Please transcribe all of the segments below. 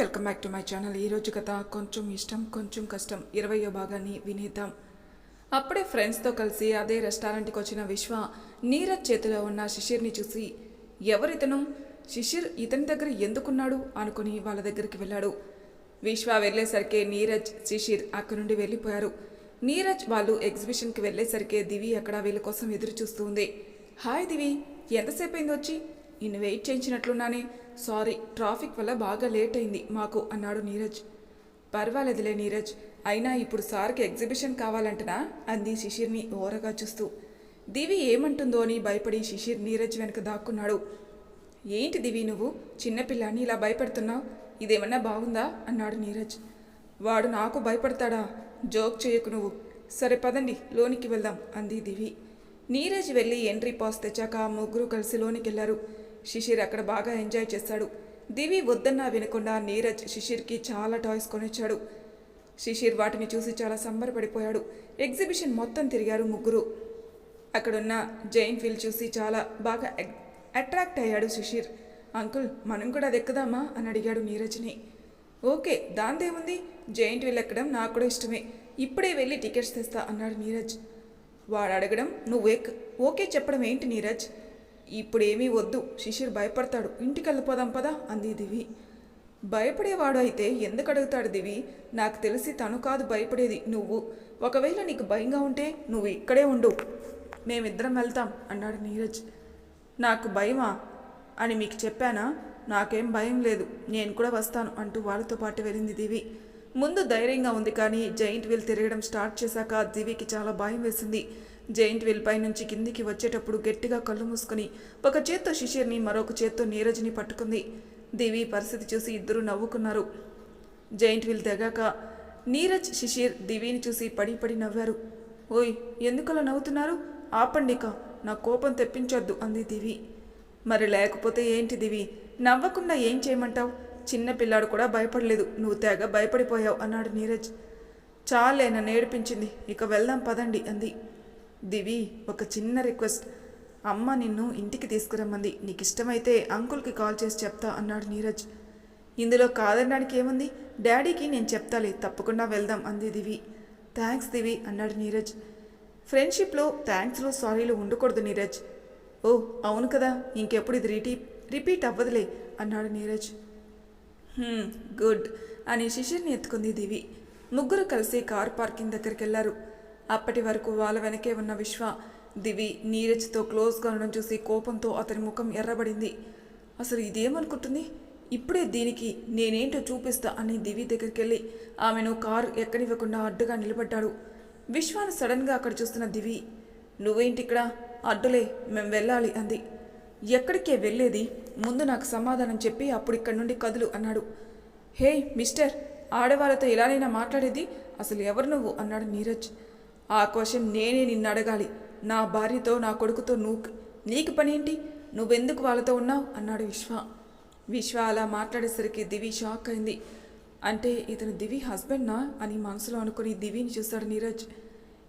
Welcome back to my channel ఈరోజు కథ కొంచెం ఇష్టం కొంచెం కష్టం. ఇరవయో భాగాన్ని వినేద్దాం. అప్పుడే ఫ్రెండ్స్తో కలిసి అదే రెస్టారెంట్కి వచ్చిన విశ్వ నీరజ్ చేతిలో ఉన్న శిశిర్ని చూసి ఎవరితను? శిశిర్ ఇతని దగ్గర ఎందుకున్నాడు? అనుకుని వాళ్ళ దగ్గరికి వెళ్ళాడు. విశ్వ వెళ్ళేసరికి నీరజ్ శిశిర్ అక్కడి నుండి వెళ్ళిపోయారు. నీరజ్ వాళ్ళు ఎగ్జిబిషన్కి వెళ్ళేసరికి దివి అక్కడ వీళ్ళ కోసం ఎదురు చూస్తుంది హాయ్ దివి ఎంతసేపు అయింది వచ్చి? నిన్ను వెయిట్ చేయించినట్లున్నానే. సారీ ట్రాఫిక్ వల్ల బాగా లేట్ అయింది మాకు అన్నాడు నీరజ్. పర్వాలేదులే నీరజ్ అయినా ఇప్పుడు సార్కి ఎగ్జిబిషన్ కావాలంటనా? అంది శిశిర్ని ఓరగా చూస్తూ. దివి ఏమంటుందో అని భయపడి శిశిర్ నీరజ్ వెనక దాక్కున్నాడు. ఏంటి దివి నువ్వు? చిన్నపిల్లాన్ని ఇలా భయపెడుతున్నావు? ఇదేమన్నా బాగుందా? అన్నాడు నీరజ్. వాడు నాకు భయపడతాడా? జోక్ చేయకు నువ్వు. సరే పదండి లోనికి వెళ్దాం అంది దివి. నీరజ్ వెళ్ళి ఎంట్రీ పాస్ తెచ్చాక ముగ్గురు కలిసి లోనికి వెళ్ళారు శిశిర్ అక్కడ బాగా ఎంజాయ్ చేశాడు. దివి వద్దన్నా వినకుండా నీరజ్ శిశిర్కి చాలా టాయ్స్ కొనిచ్చాడు. శిశిర్ వాటిని చూసి చాలా సంబరపడిపోయాడు. ఎగ్జిబిషన్ మొత్తం తిరిగారు ముగ్గురు. అక్కడున్న జైన్ ఫీల్ చూసి చాలా బాగా అట్రాక్ట్ అయ్యాడు శిశిర్. అంకుల్ మనం కూడా అది ఎక్కుదామా? అని అడిగాడు నీరజ్ని. ఓకే దాందేముంది? జైంట్ వీల్ ఎక్కడం నాకు కూడా ఇష్టమే. ఇప్పుడే వెళ్ళి టికెట్స్ తెస్తా అన్నాడు నీరజ్. వాడు అడగడం నువ్వు ఎక్ ఓకే చెప్పడం ఏంటి నీరజ్? ఇప్పుడేమీ వద్దు శిశిర్ భయపడతాడు. ఇంటికి వెళ్ళిపోదాం పదా అంది దివి. భయపడేవాడు అయితే ఎందుకు అడుగుతాడు దివి? నాకు తెలిసి తను కాదు భయపడేది నువ్వు. ఒకవేళ నీకు భయంగా ఉంటే నువ్వు ఇక్కడే ఉండు. మేమిద్దరం వెళ్తాం అన్నాడు నీరజ్. నాకు భయమా? అని మీకు చెప్పానా? నాకేం భయం లేదు. నేను కూడా వస్తాను అంటూ వాళ్ళతో పాటు వెళ్ళింది దివి. ముందు ధైర్యంగా ఉంది కానీ జైంట్ వీల్ తిరగడం స్టార్ట్ చేశాక దివికి చాలా భయం వేసింది. జైంట్ వీల్ పై నుంచి కిందికి వచ్చేటప్పుడు గట్టిగా కళ్ళు మూసుకొని ఒక చేత్తో శిశిర్ని మరొక చేత్తో నీరజ్ని పట్టుకుంది. దివి పరిస్థితి చూసి ఇద్దరు నవ్వుకున్నారు. జైంట్ వీల్ తెగాక నీరజ్ శిశిర్ దివిని చూసి పడి పడి నవ్వారు. ఓయ్ ఎందుకలా నవ్వుతున్నారు? ఆపండిక నా కోపం తెప్పించొద్దు అంది దివి. మరి లేకపోతే ఏంటి దివి? నవ్వకుండా ఏం చేయమంటావు? చిన్న పిల్లాడు కూడా భయపడలేదు. నువ్వు తెగ భయపడిపోయావు అన్నాడు నీరజ్. చాలే నన్ను ఏడిపించింది. ఇక వెళ్దాం పదండి అంది. దివి ఒక చిన్న రిక్వెస్ట్. అమ్మ నిన్ను ఇంటికి తీసుకురమ్మంది. నీకు ఇష్టమైతే అంకుల్కి కాల్ చేసి చెప్తా అన్నాడు నీరజ్. ఇందులో కాదనడానికి ఏముంది? డాడీకి నేను చెప్తాలే తప్పకుండా వెళ్దాం అంది దివి. థ్యాంక్స్ దివి అన్నాడు నీరజ్. ఫ్రెండ్షిప్లో థ్యాంక్స్లో సారీలు ఉండకూడదు నీరజ్. ఓ అవును కదా ఇంకెప్పుడు ఇది రిటీ రిపీట్ అవ్వదులే అన్నాడు నీరజ్. గుడ్ అని శిశిర్ని ఎత్తుకుంది దివి. ముగ్గురు కలిసి కార్ పార్కింగ్ దగ్గరికి వెళ్ళారు అప్పటి వరకు వాళ్ళ వెనకే ఉన్న విశ్వ దివి నీరజ్తో క్లోజ్గా ఉండడం చూసి కోపంతో అతని ముఖం ఎర్రబడింది. అసలు ఇదేమనుకుంటుంది? ఇప్పుడే దీనికి నేనేంటో చూపిస్తా అని దివి దగ్గరికి వెళ్ళి ఆమెను కారు ఎక్కనివ్వకుండా అడ్డుగా నిలబడ్డాడు. విశ్వాను సడన్గా అక్కడ చూస్తున్న దివి నువ్వేంటి ఇక్కడ? అడ్డులే మేము వెళ్ళాలి అంది. ఎక్కడికే వెళ్ళేది? ముందు నాకు సమాధానం చెప్పి అప్పుడు ఇక్కడి నుండి కదులు అన్నాడు. హే మిస్టర్ ఆడవాళ్ళతో ఇలానైనా మాట్లాడేది? అసలు ఎవరు నువ్వు? అన్నాడు నీరజ్. ఆ క్వశ్చన్ నేనే నిన్ను అడగాలి నా భార్యతో నా కొడుకుతో నువ్వు నీకు పనేంటి? నువ్వెందుకు వాళ్ళతో ఉన్నావు? అన్నాడు విశ్వ. విశ్వ అలా మాట్లాడేసరికి దివి షాక్ అయింది. అంటే ఇతను దివి హస్బెండ్నా? అని మనసులో అనుకుని దివిని చూస్తాడు నీరజ్.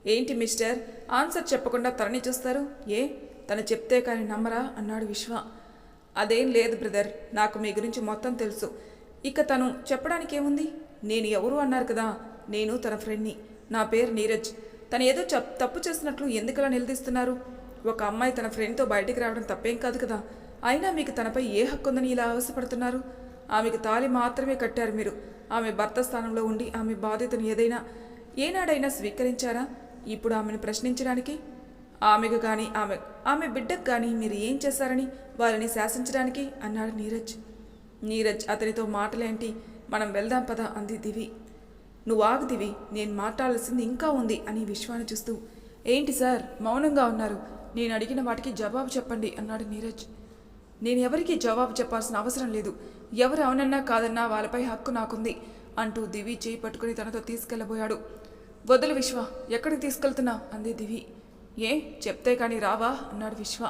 ఏంటి మిస్టర్? ఆన్సర్ చెప్పకుండా తనని చూస్తారు? ఏ? తను చెప్తే కానీ నమ్మరా? అన్నాడు విశ్వ. అదేం లేదు బ్రదర్. నాకు మీ గురించి మొత్తం తెలుసు. ఇక తను చెప్పడానికి ఏముంది నేను ఎవరు అన్నారు కదా? నేను తన ఫ్రెండ్ని. నా పేరు నీరజ్. తను ఏదో చెప్ తప్పు చేసినట్లు ఎందుకలా నిలదీస్తున్నారు? ఒక అమ్మాయి తన ఫ్రెండ్తో బయటికి రావడం తప్పేం కాదు కదా. అయినా మీకు తనపై ఏ హక్కు ఉందని ఇలా ఆవసపడుతున్నారు ఆమెకు తాళి మాత్రమే కట్టారు మీరు. ఆమె భర్త స్థానంలో ఉండి ఆమె బాధ్యతను ఏదైనా ఏనాడైనా స్వీకరించారా? ఇప్పుడు ఆమెను ప్రశ్నించడానికి? ఆమెకు కానీ ఆమె ఆమె బిడ్డకు కానీ మీరు ఏం చేశారని వాళ్ళని శాసించడానికి? అన్నాడు నీరజ్. నీరజ్ అతనితో మాటలేంటి? మనం వెళ్దాం పద అంది దివి. నువ్వు ఆగుతివి నేను మాట్లాడాల్సింది ఇంకా ఉంది అని విశ్వాన్ని చూస్తూ. ఏంటి సార్? మౌనంగా ఉన్నారు. నేను అడిగిన వాటికి జవాబు చెప్పండి అన్నాడు నీరజ్. నేను ఎవరికీ జవాబు చెప్పాల్సిన అవసరం లేదు. ఎవరు అవునన్నా కాదన్నా వాళ్ళపై హక్కు నాకుంది అంటూ దివి చేయి పట్టుకుని తనతో తీసుకెళ్ళబోయాడు వదులు విశ్వ ఎక్కడికి తీసుకెళ్తున్నా? అంది దివి. ఏ చెప్తే కానీ రావా? అన్నాడు విశ్వ.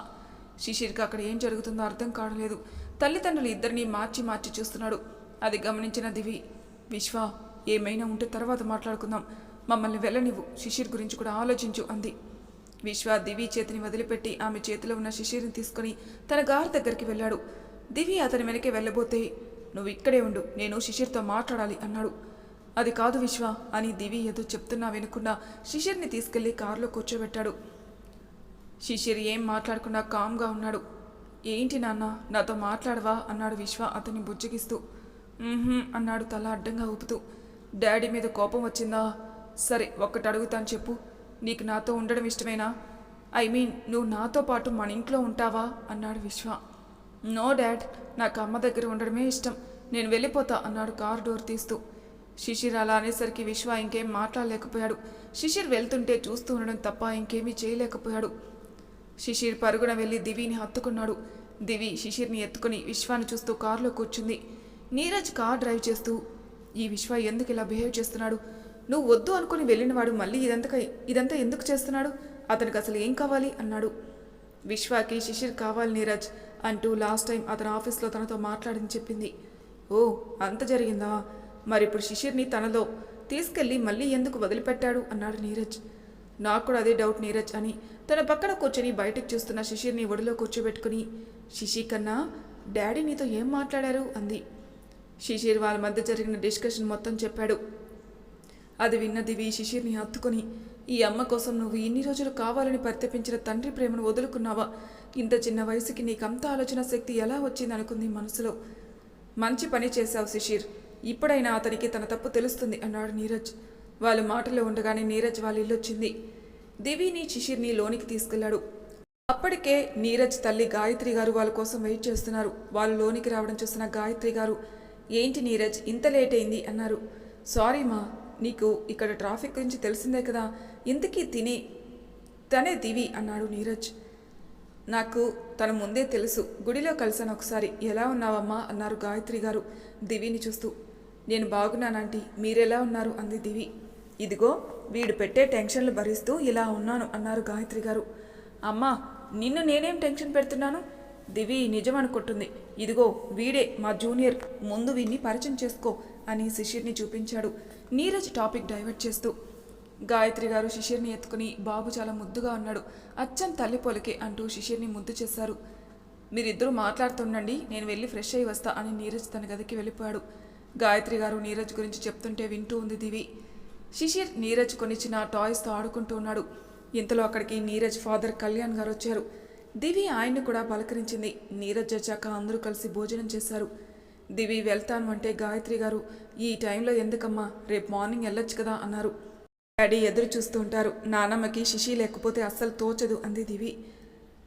శిశిర్కి అక్కడ ఏం జరుగుతుందో అర్థం కావట్లేదు. తల్లిదండ్రులు ఇద్దరిని మార్చి మార్చి చూస్తున్నాడు. అది గమనించిన దివి. విశ్వ ఏమైనా ఉంటే తర్వాత మాట్లాడుకుందాం. మమ్మల్ని వెళ్ళనివ్వు. శిశిర్ గురించి కూడా ఆలోచించు అంది. విశ్వ దివి చేతిని వదిలిపెట్టి ఆమె చేతిలో ఉన్న శిశిర్ని తీసుకుని తన గారి దగ్గరికి వెళ్ళాడు. దివి అతని వెనకే వెళ్ళబోతే నువ్వు ఇక్కడే ఉండు. నేను శిశిర్తో మాట్లాడాలి అన్నాడు. అది కాదు విశ్వ అని దివి ఏదో చెప్తున్నా వినకుండా శిశిర్ని తీసుకెళ్ళి కారులో కూర్చోబెట్టాడు. శిశిర్ ఏం మాట్లాడకుండా కామ్గా ఉన్నాడు. ఏంటి నాన్న? నాతో మాట్లాడవా? అన్నాడు విశ్వ అతన్ని బుజ్జగిస్తూ. అన్నాడు తల అడ్డంగా ఊపుతూ. డాడీ మీద కోపం వచ్చిందా? సరే ఒక్కటి అడుగుతాను చెప్పు. నీకు నాతో ఉండడం ఇష్టమేనా? ఐ మీన్ నువ్వు నాతో పాటు మన ఇంట్లో ఉంటావా? అన్నాడు విశ్వ. నో డాడ్ నాకు అమ్మ దగ్గర ఉండడమే ఇష్టం. నేను వెళ్ళిపోతా అన్నాడు కారు డోర్ తీస్తూ. శిశిర్ అలా అనేసరికి విశ్వ ఇంకేం మాట్లాడలేకపోయాడు. శిశిర్ వెళ్తుంటే చూస్తూ ఉండడం తప్ప ఇంకేమీ చేయలేకపోయాడు. శిశిర్ పరుగున వెళ్ళి దివిని హత్తుకున్నాడు. దివి శిశిర్ని ఎత్తుకుని విశ్వాన్ని చూస్తూ కారులో కూర్చుంది. నీరజ్ కార్ డ్రైవ్ చేస్తూ ఈ విశ్వ ఎందుకు ఇలా బిహేవ్ చేస్తున్నాడు? నువ్వు వద్దు అనుకుని వెళ్ళినవాడు మళ్ళీ ఇదంతా ఇదంతా ఎందుకు చేస్తున్నాడు? అతనికి అసలు ఏం కావాలి? అన్నాడు. విశ్వాకి శిశిర్ కావాలి నీరజ్ అంటూ లాస్ట్ టైం అతని ఆఫీస్లో తనతో మాట్లాడని చెప్పింది. ఓ అంత జరిగిందా? మరి ఇప్పుడు శిశిర్ని తనలో తీసుకెళ్ళి మళ్ళీ ఎందుకు వదిలిపెట్టాడు? అన్నాడు నీరజ్. నాకు కూడా అదే డౌట్ నీరజ్ అని తన పక్కన కూర్చొని బయటకు చూస్తున్న శిశిర్ని ఒడిలో కూర్చోబెట్టుకుని శిశి కన్నా డాడీ నీతో ఏం మాట్లాడారు? అంది. శిశిర్ వాళ్ళ మధ్య జరిగిన డిస్కషన్ మొత్తం చెప్పాడు. అది విన్న దివి శిశిర్ని హత్తుకొని ఈ అమ్మ కోసం నువ్వు ఇన్ని రోజులు కావాలని పరితపించిన తండ్రి ప్రేమను వదులుకున్నావా? ఇంత చిన్న వయసుకి నీకంత ఆలోచన శక్తి ఎలా వచ్చిందనుకుంది మనసులో. మంచి పని చేశావు శిశిర్. ఇప్పుడైనా అతనికి తన తప్పు తెలుస్తుంది అన్నాడు నీరజ్. వాళ్ళు మాటలో ఉండగానే నీరజ్ వాళ్ళ ఇల్లు వచ్చింది. దివిని శిశిర్ని లోనికి తీసుకెళ్ళాడు. అప్పటికే నీరజ్ తల్లి గాయత్రి గారు వాళ్ళ కోసం వెయిట్ చేస్తున్నారు. వాళ్ళు లోనికి రావడం చూసిన గాయత్రి గారు ఏంటి నీరజ్ ఇంత లేట్ అయింది అన్నారు. సారీ మా నీకు ఇక్కడ ట్రాఫిక్ గురించి తెలిసిందే కదా ఇంతకీ తిని తనే దివి అన్నాడు నీరజ్. నాకు తన ముందే తెలుసు గుడిలో కలిసాను ఒకసారి ఎలా ఉన్నావమ్మా అన్నారు గాయత్రి గారు దివిని చూస్తూ. నేను బాగున్నానంటీ మీరెలా ఉన్నారు అంది దివి. ఇదిగో వీడు పెట్టే టెన్షన్లు భరిస్తూ ఇలా ఉన్నాను అన్నారు గాయత్రి గారు. అమ్మా నిన్ను నేనేం టెన్షన్ పెడుతున్నాను? దివి నిజం అనుకుంటుంది ఇదిగో వీడే మా జూనియర్ ముందు వీన్ని పరిచయం చేసుకో అని శిశిర్ని చూపించాడు. నీరజ్ టాపిక్ డైవర్ట్ చేస్తూ గాయత్రి గారు శిశిర్ని ఎత్తుకుని బాబు చాలా ముద్దుగా ఉన్నాడు. అచ్చం తల్లి పొలకే అంటూ శిశిర్ని ముద్దు చేశారు. మీరిద్దరూ మాట్లాడుతుండండి నేను వెళ్ళి ఫ్రెష్ అయ్యి వస్తా అని నీరజ్ తన గదికి వెళ్ళిపోయాడు. గాయత్రి గారు నీరజ్ గురించి చెప్తుంటే వింటూ ఉంది దివి. శిశిర్ నీరజ్ కొనిచ్చిన టాయ్స్తో ఆడుకుంటూ ఉన్నాడు. ఇంతలో అక్కడికి నీరజ్ ఫాదర్ కళ్యాణ్ గారు వచ్చారు. దివి ఆయన్ని కూడా పలకరించింది. నీరజ్ వచ్చాక అందరూ కలిసి భోజనం చేశారు. దివి వెళ్తాను అంటే గాయత్రి గారు ఈ టైంలో ఎందుకమ్మా? రేపు మార్నింగ్ వెళ్ళొచ్చు కదా అన్నారు. డాడీ ఎదురు చూస్తూ ఉంటారు. నానమ్మకి శిశి లేకపోతే అస్సలు తోచదు అంది దివి.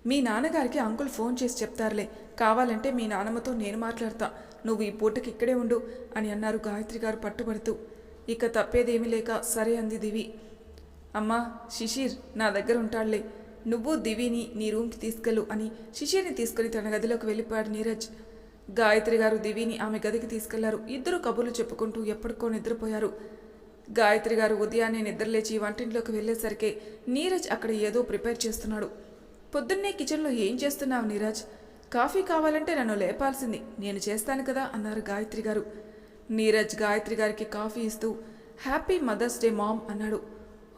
మీ నాన్నగారికి అంకుల్ ఫోన్ చేసి చెప్తారులే. కావాలంటే మీ నాన్నమ్మతో నేను మాట్లాడతా. నువ్వు ఈ పూటకి ఇక్కడే ఉండు అని అన్నారు గాయత్రి గారు పట్టుబడుతూ. ఇక తప్పేదేమీ లేక సరే అంది దివి. అమ్మా శిశిర్ నా దగ్గర ఉంటాడులే. నువ్వు దివిని నీ రూమ్కి తీసుకెళ్ళు అని శిష్యుని తీసుకుని తన గదిలోకి వెళ్ళిపోయాడు నీరజ్. గాయత్రి గారు దివిని ఆమె గదికి తీసుకెళ్ళారు. ఇద్దరు కబుర్లు చెప్పుకుంటూ ఎప్పటికో నిద్రపోయారు. గాయత్రి గారు ఉదయాన్నే నిద్రలేచి వంటింట్లోకి వెళ్ళేసరికి నీరజ్ అక్కడ ఏదో ప్రిపేర్ చేస్తున్నాడు. పొద్దున్నే కిచెన్లో ఏం చేస్తున్నావు నీరజ్? కాఫీ కావాలంటే నన్ను లేపాల్సింది. నేను చేస్తాను కదా అన్నారు గాయత్రి గారు. నీరజ్ గాయత్రి గారికి కాఫీ ఇస్తూ హ్యాపీ మదర్స్ డే మామ్ అన్నాడు.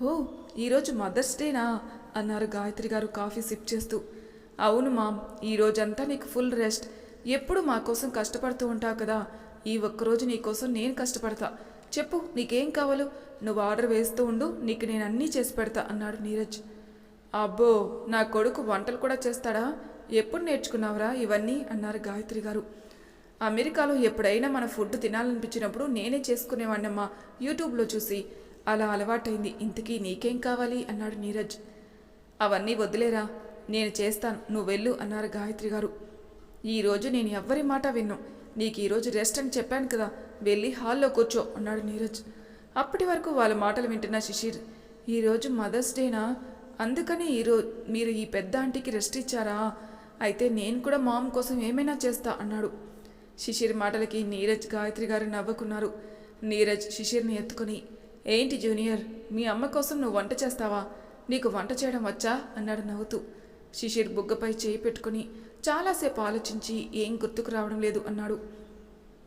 ఓ ఈరోజు మదర్స్ డేనా? అన్నారు గాయత్రి గారు కాఫీ సిప్ చేస్తూ. అవును మామ్ ఈ రోజంతా నీకు ఫుల్ రెస్ట్. ఎప్పుడు మా కోసం కష్టపడుతూ ఉంటావు కదా? ఈ ఒక్కరోజు నీ కోసం నేను కష్టపడతా. చెప్పు నీకేం కావాలో? నువ్వు ఆర్డర్ వేస్తూ ఉండు నీకు నేను అన్నీ చేసి పెడతా అన్నాడు నీరజ్. అబ్బో నా కొడుకు వంటలు కూడా చేస్తాడా? ఎప్పుడు నేర్చుకున్నావురా ఇవన్నీ? అన్నారు గాయత్రి గారు. అమెరికాలో ఎప్పుడైనా మన ఫుడ్ తినాలనిపించినప్పుడు నేనే చేసుకునేవాడినమ్మా యూట్యూబ్లో చూసి. అలా అలవాటైంది. ఇంతకీ నీకేం కావాలి? అన్నాడు నీరజ్. అవన్నీ వదిలేరా నేను చేస్తాను. నువ్వు వెళ్ళు అన్నారు గాయత్రి గారు. ఈరోజు నేను ఎవ్వరి మాట విన్ను. నీకు ఈరోజు రెస్ట్ అని చెప్పాను కదా వెళ్ళి హాల్లో కూర్చో అన్నాడు నీరజ్. అప్పటి వరకు వాళ్ళ మాటలు వింటున్న శిశిర్ ఈరోజు మదర్స్ డేనా? అందుకని ఈరోజు మీరు ఈ పెద్ద ఆంటీకి రెస్ట్ ఇచ్చారా? అయితే నేను కూడా మామ్ కోసం ఏమైనా చేస్తా అన్నాడు. శిశిర్ మాటలకి నీరజ్ గాయత్రి గారు నవ్వుకున్నారు. నీరజ్ శిశిర్ని ఎత్తుకుని ఏంటి జూనియర్ మీ అమ్మ కోసం నువ్వు వంట చేస్తావా? నీకు వంట చేయడం వచ్చా? అన్నాడు నవ్వుతూ. శిశిర్ బుగ్గపై చేయి పెట్టుకుని చాలాసేపు ఆలోచించి ఏం గుర్తుకు రావడం లేదు అన్నాడు.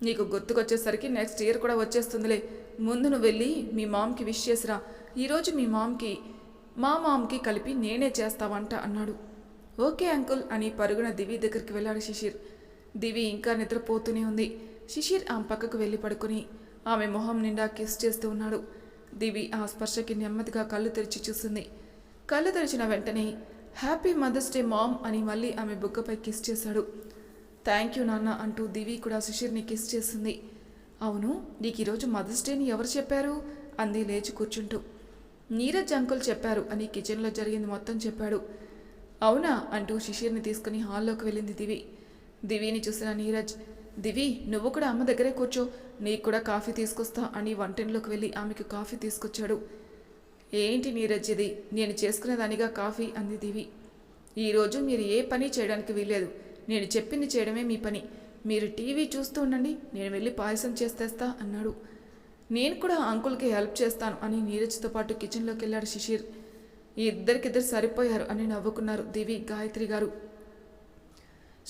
నీకు గుర్తుకొచ్చేసరికి నెక్స్ట్ ఇయర్ కూడా వచ్చేస్తుందిలే. ముందు నువ్వు వెళ్ళి మీ మామ్కి విష్ చేసిరా. ఈరోజు మీ మామ్కి మా మామ్కి కలిపి నేనే చేస్తావంట అన్నాడు. ఓకే అంకుల్ అని పరుగున దివి దగ్గరికి వెళ్ళాడు శిశిర్. దివి ఇంకా నిద్రపోతూనే ఉంది. శిశిర్ ఆమె పక్కకు వెళ్ళి పడుకుని ఆమె మొహం నిండా కిస్ చేస్తూ ఉన్నాడు. దివి ఆ స్పర్శకి నెమ్మదిగా కళ్ళు తెరిచి చూసింది. కళ్ళు తెరిచిన వెంటనే హ్యాపీ మదర్స్ డే మామ్ అని మళ్ళీ ఆమె బుగ్గపై కిస్ చేశాడు. థ్యాంక్ యూ నాన్న అంటూ దివి కూడా శిశిర్ని కిస్ చేసింది. అవును నీకు ఈరోజు మదర్స్ డేని ఎవరు చెప్పారు? అంది లేచి కూర్చుంటూ. నీరజ్ అంకుల్ చెప్పారు అని కిచెన్లో జరిగింది మొత్తం చెప్పాడు. అవునా అంటూ శిశిర్ని తీసుకుని హాల్లోకి వెళ్ళింది దివి. దివిని చూసిన నీరజ్ దివి నువ్వు కూడా అమ్మ దగ్గరే కూర్చో నీకు కూడా కాఫీ తీసుకొస్తా అని వంటింట్లోకి వెళ్ళి ఆమెకు కాఫీ తీసుకొచ్చాడు. ఏంటి నీరజ్ ఇది నేను చేసుకునేదానిగా కాఫీ అంది దివి ఈరోజు మీరు ఏ పని చేయడానికి వీల్లేదు. నేను చెప్పింది చేయడమే మీ పని. మీరు టీవీ చూస్తూ ఉండండి నేను వెళ్ళి పాయసం చేస్తేస్తా అన్నాడు. నేను కూడా అంకుల్కి హెల్ప్ చేస్తాను అని నీరజ్తో పాటు కిచెన్లోకి వెళ్ళాడు శిశిర్. ఈ ఇద్దరికిద్దరు సరిపోయారు అని నవ్వుకున్నారు దివి గాయత్రి గారు.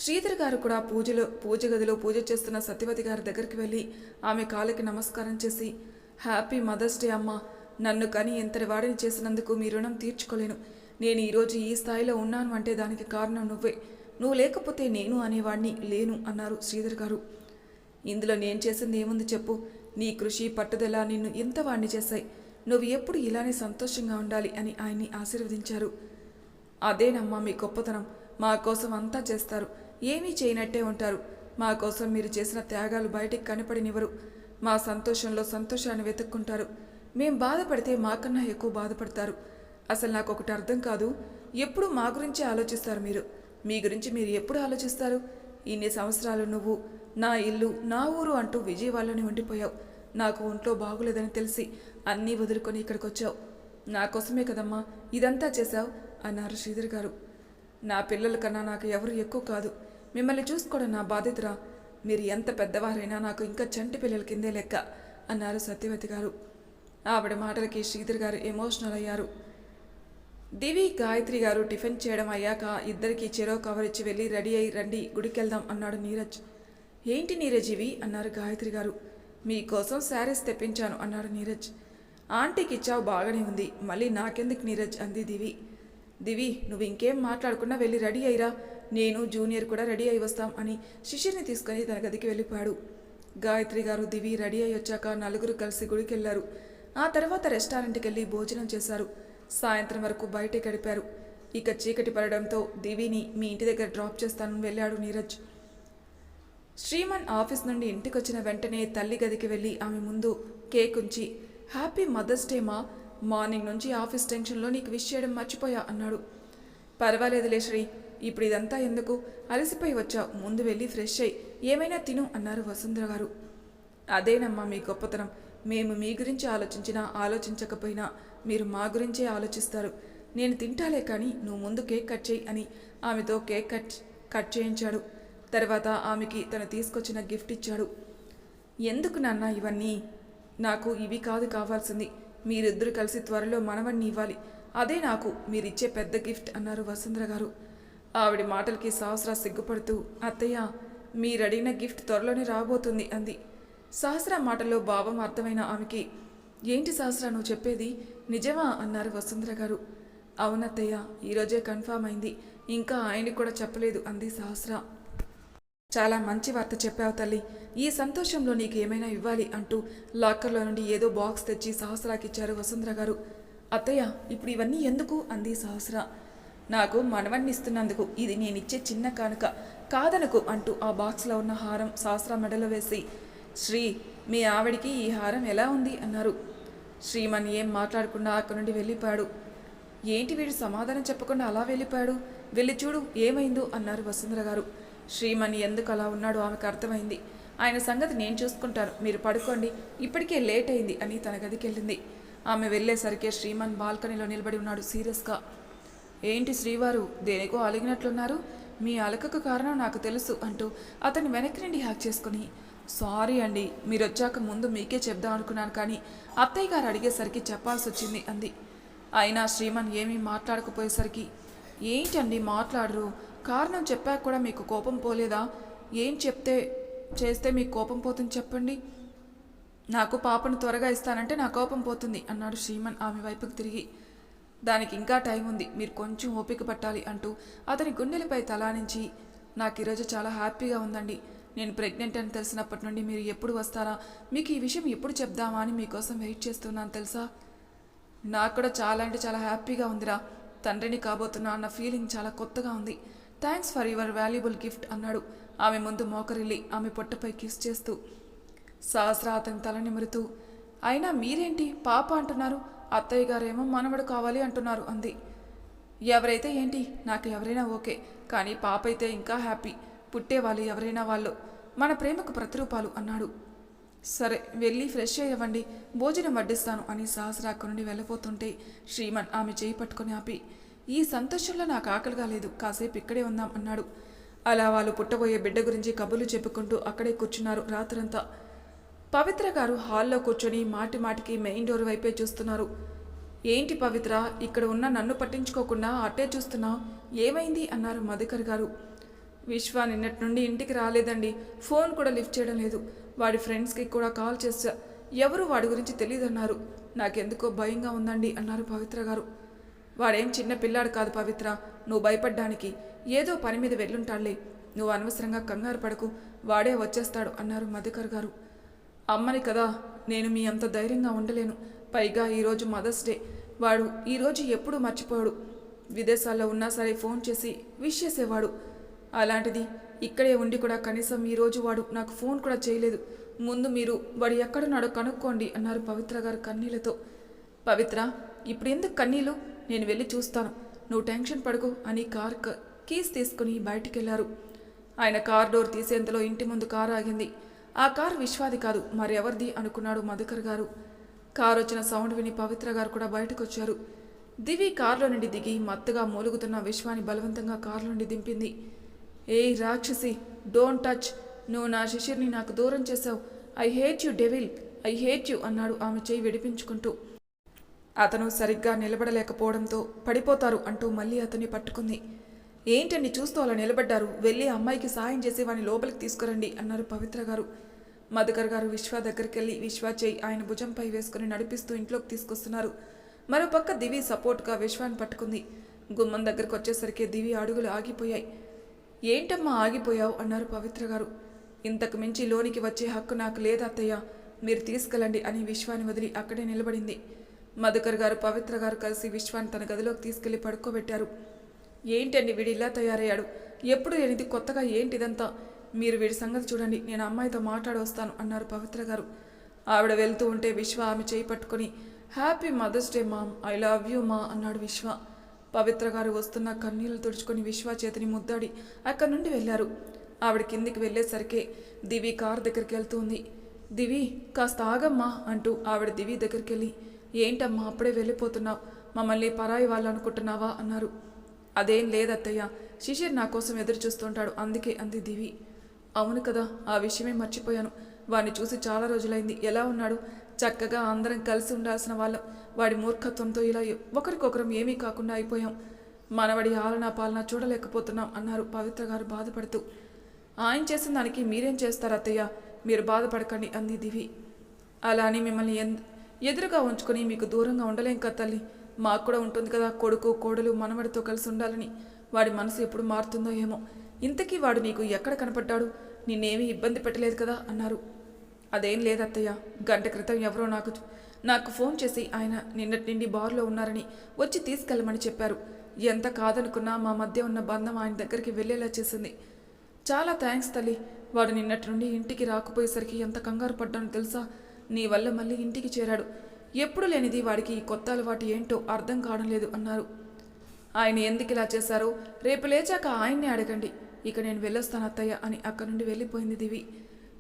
శ్రీధర్ గారు కూడా పూజలో పూజ గదిలో పూజ చేస్తున్న సత్యవతి గారి దగ్గరికి వెళ్ళి ఆమె కాళ్ళకి నమస్కారం చేసి హ్యాపీ మదర్స్ డే అమ్మా. నన్ను కని ఇంతటి వాడిని చేసినందుకు మీ రుణం తీర్చుకోలేను. నేను ఈరోజు ఈ స్థాయిలో ఉన్నాను అంటే దానికి కారణం నువ్వే. నువ్వు లేకపోతే నేను అనేవాడిని లేను అన్నారు శ్రీధర్ గారు. ఇందులో నేను చేసింది ఏముంది చెప్పు. నీ కృషి పట్టుదల నిన్ను ఎంత వాణ్ణి చేశాయి. నువ్వు ఎప్పుడు ఇలానే సంతోషంగా ఉండాలి అని ఆయన్ని ఆశీర్వదించారు. అదేనమ్మా మీ గొప్పతనం. మా కోసం అంతా చేస్తారు. ఏమీ చేయనట్టే ఉంటారు. మా కోసం మీరు చేసిన త్యాగాలు బయటికి కనపడినివ్వరు. మా సంతోషంలో సంతోషాన్ని వెతుక్కుంటారు. మేం బాధపడితే మాకన్నా ఎక్కువ బాధపడతారు. అసలు నాకు ఒకటి అర్థం కాదు. ఎప్పుడు మా గురించే ఆలోచిస్తారు మీరు. మీ గురించి మీరు ఎప్పుడు ఆలోచిస్తారు? ఇన్ని సంవత్సరాలు నువ్వు నా ఇల్లు నా ఊరు అంటూ విజయవాడలోనే ఉండిపోయావు. నాకు ఒంట్లో బాగులేదని తెలిసి అన్నీ వదులుకొని ఇక్కడికి వచ్చావు నా కోసమే కదమ్మా ఇదంతా చేశావు అన్నారు శ్రీధర్ గారు. నా పిల్లల కన్నా నాకు ఎవరు ఎక్కువ కాదు. మిమ్మల్ని చూసుకోవడం నా బాధ్యతరా? మీరు ఎంత పెద్దవారైనా నాకు ఇంకా చంటి పిల్లల కిందే లెక్క అన్నారు సత్యవతి గారు. ఆవిడ మాటలకి శ్రీధర్ గారు ఎమోషనల్ అయ్యారు. దివి గాయత్రి గారు టిఫిన్ చేయడం అయ్యాక ఇద్దరికి చెరో కవర్ ఇచ్చి వెళ్ళి రెడీ అయి రండి గుడికెళ్దాం అన్నాడు నీరజ్. ఏంటి నీరజ్ ఇవి అన్నారు గాయత్రి గారు. మీకోసం శారీస్ తెప్పించాను అన్నాడు నీరజ్. ఆంటీకి ఇచ్చావు బాగానే ఉంది మళ్ళీ నాకెందుకు నీరజ్? అంది దివి. దివి నువ్వు ఇంకేం మాట్లాడకుండా వెళ్ళి రెడీ అయ్యిరా నేను జూనియర్ కూడా రెడీ అయి వస్తాం అని శిష్యుని తీసుకొని తన గదికి వెళ్ళిపోయాడు. గాయత్రి గారు దివి రెడీ అయి వచ్చాక నలుగురు కలిసి గుడికి వెళ్ళారు ఆ తర్వాత రెస్టారెంట్కి వెళ్ళి భోజనం చేశారు. సాయంత్రం వరకు బయటే గడిపారు. ఇక చీకటి పడడంతో దివిని మీ ఇంటి దగ్గర డ్రాప్ చేస్తానని వెళ్ళాడు నీరజ్. శ్రీమన్ ఆఫీస్ నుండి ఇంటికొచ్చిన వెంటనే తల్లి గదికి వెళ్ళి ఆమె ముందు కేక్ ఉంచి హ్యాపీ మదర్స్ డే మా మార్నింగ్ నుంచి ఆఫీస్ టెన్షన్లో నీకు విష్ చేయడం మర్చిపోయా అన్నాడు. పర్వాలేదులే శ్రీ ఇప్పుడు ఇదంతా ఎందుకు? అలసిపోయి వచ్చావు ముందు వెళ్ళి ఫ్రెష్ అయ్యి ఏమైనా తిను అన్నారు వసుంధర గారు. అదేనమ్మా మీ గొప్పతనం మేము మీ గురించి ఆలోచించినా ఆలోచించకపోయినా మీరు మా గురించే ఆలోచిస్తారు. నేను తింటాలే కానీ నువ్వు ముందు కేక్ కట్ చేయి అని ఆమెతో కేక్ కట్ కట్ చేయించాడు. తర్వాత ఆమెకి తను తీసుకొచ్చిన గిఫ్ట్ ఇచ్చాడు. ఎందుకు నాన్న ఇవన్నీ? నాకు ఇవి కాదు కావాల్సింది. మీరిద్దరు కలిసి త్వరలో మనవన్నీ ఇవ్వాలి. అదే నాకు మీరిచ్చే పెద్ద గిఫ్ట్ అన్నారు వసుంధర గారు. ఆవిడ మాటలకి సహస్ర సిగ్గుపడుతూ అత్తయ్య మీరడిగిన గిఫ్ట్ త్వరలోనే రాబోతుంది అంది. సహస్ర మాటల్లో భావం అర్థమైన ఆమెకి ఏంటి సహస్ర నువ్వు చెప్పేది నిజమా? అన్నారు వసుంధర గారు. అవునత్తయ్య ఈరోజే కన్ఫామ్ అయింది. ఇంకా ఆయనకి కూడా చెప్పలేదు అంది సహస్ర. చాలా మంచి వార్త చెప్పావు తల్లి. ఈ సంతోషంలో నీకు ఏమైనా ఇవ్వాలి? అంటూ లాకర్లో నుండి ఏదో బాక్స్ తెచ్చి సహస్రాకిచ్చారు వసుంధర గారు. అత్తయ్య ఇప్పుడు ఇవన్నీ ఎందుకు? అంది సహస్ర. నాకు మనవణ్ణి ఇస్తున్నందుకు. ఇది నేనిచ్చే చిన్న కానుక. కాదనకు అంటూ ఆ బాక్స్లో ఉన్న హారం సహస్ర మెడలో వేసి శ్రీ మీ ఆవిడికి ఈ హారం ఎలా ఉంది? అన్నారు. శ్రీమన్ ఏం మాట్లాడకుండా అక్కడి నుండి వెళ్ళిపోయాడు. ఏంటి వీడు సమాధానం చెప్పకుండా అలా వెళ్ళిపోయాడు? వెళ్ళి చూడు ఏమైందో? అన్నారు వసుంధర గారు శ్రీమణి ఎందుకు అలా ఉన్నాడో ఆమెకు అర్థమైంది. ఆయన సంగతి నేను చూసుకుంటాను. మీరు పడుకోండి. ఇప్పటికే లేట్ అయింది అని తన గదికి వెళ్ళింది. ఆమె వెళ్ళేసరికి శ్రీమన్ బాల్కనీలో నిలబడి ఉన్నాడు సీరియస్గా. ఏంటి శ్రీవారు దేనికో అలిగినట్లున్నారు? మీ అలకకు కారణం నాకు తెలుసు అంటూ అతని వెనక్కి నుండి హ్యాక్ చేసుకుని. సారీ అండి మీరు వచ్చాక ముందు మీకే చెప్దాం అనుకున్నాను కానీ అత్తయ్య గారు అడిగేసరికి చెప్పాల్సి వచ్చింది అంది. అయినా శ్రీమన్ ఏమీ మాట్లాడకపోయేసరికి ఏంటండి మాట్లాడరు? కారణం చెప్పాక కూడా మీకు కోపం పోలేదా? ఏం చెప్తే చేస్తే మీకు కోపం పోతుంది చెప్పండి. నాకు పాపను త్వరగా ఇస్తానంటే నా కోపం పోతుంది అన్నాడు శ్రీమన్ ఆమె వైపుకు తిరిగి. దానికి ఇంకా టైం ఉంది మీరు కొంచెం ఓపిక పట్టాలి అంటూ అతని గుండెలపై తలానించి నాకు ఈరోజు చాలా హ్యాపీగా ఉందండి. నేను ప్రెగ్నెంట్ అని తెలిసినప్పటి నుండి మీరు ఎప్పుడు వస్తారా? మీకు ఈ విషయం ఎప్పుడు చెప్దామా అని మీకోసం వెయిట్ చేస్తున్నాను తెలుసా? నాకు కూడా చాలా అంటే చాలా హ్యాపీగా ఉందిరా. తండ్రిని కాబోతున్నా అన్న ఫీలింగ్ చాలా కొత్తగా ఉంది. Thanks for your valuable gift అన్నాడు. ఆమె ముందు మోకరిల్లి ఆమె పొట్టపై కిస్ చేస్తూ. సహస్ర అతని తల నిమురుతూ అయినా మీరేంటి? పాప అంటున్నారు. అత్తయ్య గారేమో మనవడు కావాలి అంటున్నారు అంది. ఎవరైతే ఏంటి? నాకు ఎవరైనా ఓకే. కానీ పాప అయితే ఇంకా హ్యాపీ పుట్టేవాళ్ళు ఎవరైనా వాళ్ళు మన ప్రేమకు ప్రతిరూపాలు అన్నాడు. సరే వెళ్ళి ఫ్రెష్ అయ్యవ్వండి భోజనం వడ్డిస్తాను అని సహస్ర అక్కడి నుండి వెళ్ళిపోతుంటే శ్రీమన్ ఆమె చేయి పట్టుకొని ఆపి ఈ సంతోషంలో నాకు ఆకలిగా లేదు కాసేపు ఇక్కడే ఉందాం అన్నాడు. అలా వాళ్ళు పుట్టబోయే బిడ్డ గురించి కబుర్లు చెప్పుకుంటూ అక్కడే కూర్చున్నారు రాత్రంతా. పవిత్ర గారు హాల్లో కూర్చొని మాటి మాటికి మెయిన్ డోర్ వైపే చూస్తున్నారు. ఏంటి పవిత్ర ఇక్కడ ఉన్న నన్ను పట్టించుకోకుండా అట్టే చూస్తున్నావు? ఏమైంది? అన్నారు మధుకర్ గారు. విశ్వ నిన్నటి నుండి ఇంటికి రాలేదండి. ఫోన్ కూడా లిఫ్ట్ చేయడం లేదు. వాడి ఫ్రెండ్స్కి కూడా కాల్ చేశా ఎవరు వాడి గురించి తెలియదన్నారు నాకెందుకో భయంగా ఉందండి అన్నారు పవిత్ర గారు. వాడేం చిన్న పిల్లాడు కాదు పవిత్ర. నువ్వు భయపడ్డానికి. ఏదో పని మీద వెళ్ళుంటాడులే. నువ్వు అనవసరంగా కంగారు పడకు. వాడే వచ్చేస్తాడు అన్నారు మధుకర్ గారు. అమ్మని కదా నేను మీ అంత ధైర్యంగా ఉండలేను. పైగా ఈరోజు మదర్స్ డే. వాడు ఈరోజు ఎప్పుడూ మర్చిపోడు. విదేశాల్లో ఉన్నా సరే ఫోన్ చేసి విష్ చేసేవాడు. అలాంటిది ఇక్కడే ఉండి కూడా కనీసం ఈరోజు వాడు నాకు ఫోన్ కూడా చేయలేదు. ముందు మీరు వాడు ఎక్కడున్నాడో కనుక్కోండి అన్నారు పవిత్ర గారు కన్నీళ్ళతో. పవిత్ర ఇప్పుడు ఎందుకు కన్నీళ్ళు నేను వెళ్ళి చూస్తాను. నువ్వు టెన్షన్ పడకు అని కార్ కీస్ తీసుకుని బయటికి వెళ్ళారు ఆయన కార్ డోర్ తీసేంతలో ఇంటి ముందు కారు ఆగింది. ఆ కారు విశ్వాది కాదు మరెవరిది అనుకున్నాడు మధుకర్ గారు. కారు వచ్చిన సౌండ్ విని పవిత్ర గారు కూడా బయటకొచ్చారు. దివి కారులో నుండి దిగి మత్తుగా మూలుగుతున్న విశ్వాన్ని బలవంతంగా కారులో నుండి దింపింది. ఏయ్ రాక్షసి డోంట్ టచ్. నువ్వు నా శిష్యుని నాకు దూరం చేశావు. I hate you devil. I hate you అన్నాడు ఆమె చేయి విడిపించుకుంటూ. అతను సరిగ్గా నిలబడలేకపోవడంతో పడిపోతారు అంటూ మళ్ళీ అతన్ని పట్టుకుంది. ఏంటండి చూస్తూ అలా నిలబడ్డారు? వెళ్ళి అమ్మాయికి సాయం చేసి వాని లోపలికి తీసుకురండి అన్నారు పవిత్ర గారు. మధుకర్ గారు విశ్వ దగ్గరికి వెళ్ళి విశ్వ చేయి ఆయన భుజంపై వేసుకుని నడిపిస్తూ ఇంట్లోకి తీసుకొస్తున్నారు. మరోపక్క దివి సపోర్ట్గా విశ్వాన్ని పట్టుకుంది. గుమ్మం దగ్గరకు వచ్చేసరికి దివి అడుగులు ఆగిపోయాయి. ఏంటమ్మా ఆగిపోయావు? అన్నారు పవిత్ర గారు. ఇంతకు మించి లోనికి వచ్చే హక్కు నాకు లేదు అత్తయ్య. మీరు తీసుకెళ్ళండి అని విశ్వాన్ని వదిలి అక్కడే నిలబడింది. మధుకర్ గారు పవిత్ర గారు కలిసి విశ్వాన్ని తన గదిలోకి తీసుకెళ్ళి పడుకోబెట్టారు. ఏంటండి వీడు ఇలా తయారయ్యాడు? ఎప్పుడు లేనిది కొత్తగా ఏంటిదంతా? మీరు వీడి సంగతి చూడండి నేను అమ్మాయితో మాట్లాడొస్తాను అన్నారు పవిత్ర గారు. ఆవిడ వెళ్తూ ఉంటే విశ్వ ఆమె చేయి పట్టుకొని happy mother's day mom I love you మా అన్నాడు విశ్వ. పవిత్ర గారు వస్తున్న కన్నీళ్ళు తుడుచుకొని విశ్వ చేతిని ముద్దాడి అక్కడి నుండి వెళ్ళారు. ఆవిడ కిందికి వెళ్ళేసరికి దివి కార్ దగ్గరికి వెళ్తుంది. దివి కాస్త ఆగమ్మా అంటూ ఆవిడ దివి దగ్గరికి వెళ్ళి ఏంటమ్మా అప్పుడే వెళ్ళిపోతున్నావు. మమ్మల్ని పరాయి వాళ్ళు అనుకుంటున్నావా? అన్నారు. అదేం లేదత్తయ్య. శిశిర్ నా కోసం ఎదురు చూస్తుంటాడు. అందుకే అంది దివి. అవును కదా ఆ విషయమే మర్చిపోయాను. వాడిని చూసి చాలా రోజులైంది. ఎలా ఉన్నాడు? చక్కగా అందరం కలిసి ఉండాల్సిన వాళ్ళం. వాడి మూర్ఖత్వంతో ఇలా ఒకరికొకరం ఏమీ కాకుండా అయిపోయాం. మనవడి ఆలనా పాలన చూడలేకపోతున్నాం అన్నారు పవిత్ర గారు బాధపడుతూ. ఆయన చేసిన దానికి మీరేం చేస్తారు అత్తయ్య? మీరు బాధపడకండి అంది దివి. అలా అని మిమ్మల్ని ఎన్ ఎదురుగా ఉంచుకొని మీకు దూరంగా ఉండలేం కదా తల్లి. మాకు కూడా ఉంటుంది కదా కొడుకు కోడలు మనవడితో కలిసి ఉండాలని. వాడి మనసు ఎప్పుడు మారుతుందో ఏమో. ఇంతకీ వాడు నీకు ఎక్కడ కనపడ్డాడు? నిన్నేమీ ఇబ్బంది పెట్టలేదు కదా అన్నారు. అదేం లేదత్తయ్య. గంట క్రితం ఎవరో నాకు నాకు ఫోన్ చేసి ఆయన నిన్నటి నుండి బార్లో ఉన్నారని వచ్చి తీసుకెళ్ళమని చెప్పారు. ఎంత కాదనుకున్నా మా మధ్య ఉన్న బంధం ఆయన దగ్గరికి వెళ్ళేలా చేసింది. చాలా థ్యాంక్స్ తల్లి. వాడు నిన్నటి నుండి ఇంటికి రాకపోయేసరికి ఎంత కంగారు పడ్డానో తెలుసా? నీ వల్ల మళ్ళీ ఇంటికి చేరాడు. ఎప్పుడు లేనిది వాడికి ఈ కొత్త అలవాటు ఏంటో అర్థం కావడం లేదు అన్నారు. ఆయన ఎందుకు ఇలా చేశారో? రేపు లేచాక ఆయన్ని అడగండి. ఇక నేను వెళ్ళొస్తాను అత్తయ్య అని అక్కడి నుండి వెళ్ళిపోయింది దివి.